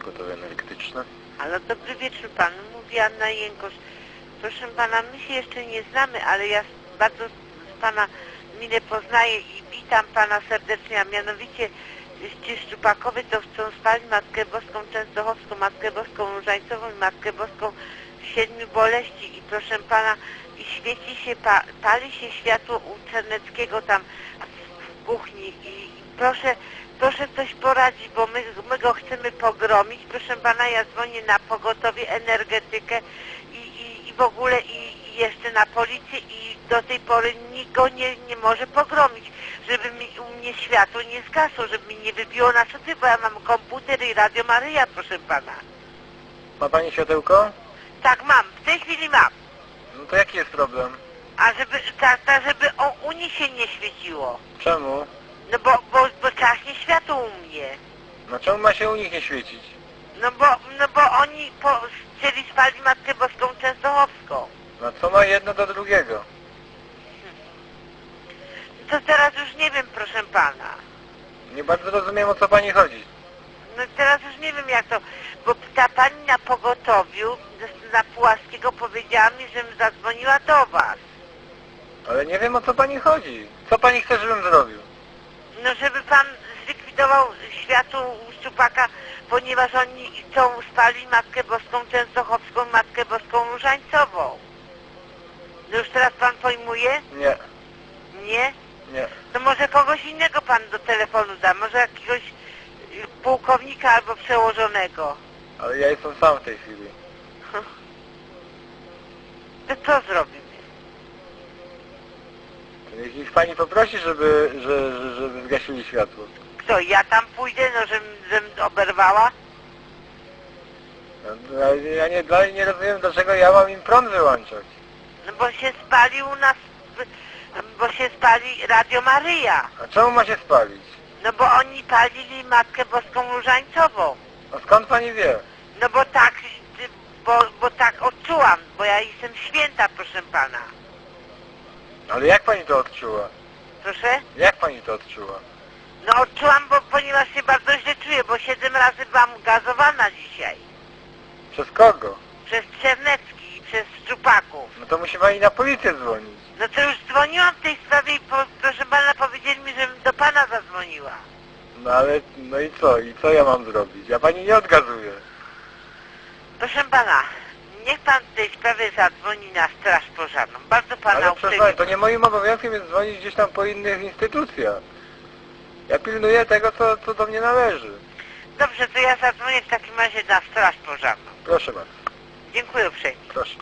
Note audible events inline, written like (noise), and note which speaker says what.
Speaker 1: pogotowie energetyczne.
Speaker 2: Ale dobry wieczór panu, mówi Anna Jękosz. Proszę pana, my się jeszcze nie znamy, ale ja bardzo z pana minę poznaję i witam pana serdecznie, a mianowicie ci szczupakowie to chcą spalić Matkę Boską Częstochowską, Matkę Boską Różańcową i Matkę Boską Siedmiu Boleści i proszę pana, i świeci się, pa, pali się światło u Czerneckiego tam w kuchni i, i proszę, proszę coś poradzić, bo my, my go chcemy pogromić. Proszę pana, ja dzwonię na pogotowie energetykę i, i, i w ogóle i, i jeszcze na policję i do tej pory nikt go nie, nie może pogromić, żeby mi u mnie światło nie zgasło, żeby mi nie wybiło na szoty, bo ja mam komputer i radio Maryja, proszę pana.
Speaker 1: Ma pani światełko?
Speaker 2: Tak mam, w tej chwili mam.
Speaker 1: No to jaki jest problem?
Speaker 2: A żeby, tak, tak, żeby o, u nich się nie świeciło.
Speaker 1: Czemu?
Speaker 2: No bo, bo, bo u mnie.
Speaker 1: No czemu ma się u nich nie świecić?
Speaker 2: No bo, no bo oni po, chcieli spalić Matkę Boską Częstochowską.
Speaker 1: No co ma jedno do drugiego?
Speaker 2: To teraz już nie wiem, proszę pana.
Speaker 1: Nie bardzo rozumiem o co pani chodzi.
Speaker 2: No teraz już nie wiem jak to, bo ta pani na pogotowiu na Pułaskiego powiedziała mi, żebym zadzwoniła do was.
Speaker 1: Ale nie wiem o co pani chodzi. Co pani chce, żebym zrobił?
Speaker 2: No żeby pan zlikwidował światło u Szczupaka, ponieważ oni chcą spalić Matkę Boską Częstochowską, Matkę Boską Różańcową. No już teraz pan pojmuje?
Speaker 1: Nie,
Speaker 2: Nie?
Speaker 1: nie.
Speaker 2: To może kogoś innego pan do telefonu da, może jakiegoś y, pułkownika albo przełożonego.
Speaker 1: Ale ja jestem sam w tej chwili. (laughs)
Speaker 2: To co zrobimy?
Speaker 1: Niech ich pani poprosi, żeby, że, że, żeby zgasili światło.
Speaker 2: Kto, ja tam pójdę, no żebym, żebym oberwała?
Speaker 1: No, Ja nie, nie rozumiem, dlaczego ja mam im prąd wyłączać.
Speaker 2: No bo się spali u nas, bo się spali Radio Maryja.
Speaker 1: A czemu ma się spalić?
Speaker 2: No bo oni palili Matkę Boską Różańcową.
Speaker 1: A skąd pani wie?
Speaker 2: No bo tak, bo, bo tak odczułam, bo ja jestem święta, proszę pana.
Speaker 1: Ale jak pani to odczuła?
Speaker 2: Proszę?
Speaker 1: Jak pani to odczuła?
Speaker 2: No odczułam, bo ponieważ się bardzo źle czuję, bo siedem razy byłam gazowana dzisiaj.
Speaker 1: Przez kogo?
Speaker 2: Przez Czernecki i przez Szczupaków.
Speaker 1: No to musi pani na policję dzwonić.
Speaker 2: No to już dzwoniłam w tej sprawie i po, proszę pana powiedzieli mi, żebym do pana zadzwoniła.
Speaker 1: No ale, no i co? I co ja mam zrobić? Ja pani nie odgazuję.
Speaker 2: Proszę pana, niech pan w tej sprawie zadzwoni na straż pożarną. Bardzo pana
Speaker 1: Ale
Speaker 2: uprzejmie.
Speaker 1: pani, to nie moim obowiązkiem jest dzwonić gdzieś tam po innych instytucjach. Ja pilnuję tego, co, co do mnie należy.
Speaker 2: Dobrze, to ja zadzwonię w takim razie na straż pożarną.
Speaker 1: Proszę bardzo,
Speaker 2: Dziękuję uprzejmie.
Speaker 1: proszę.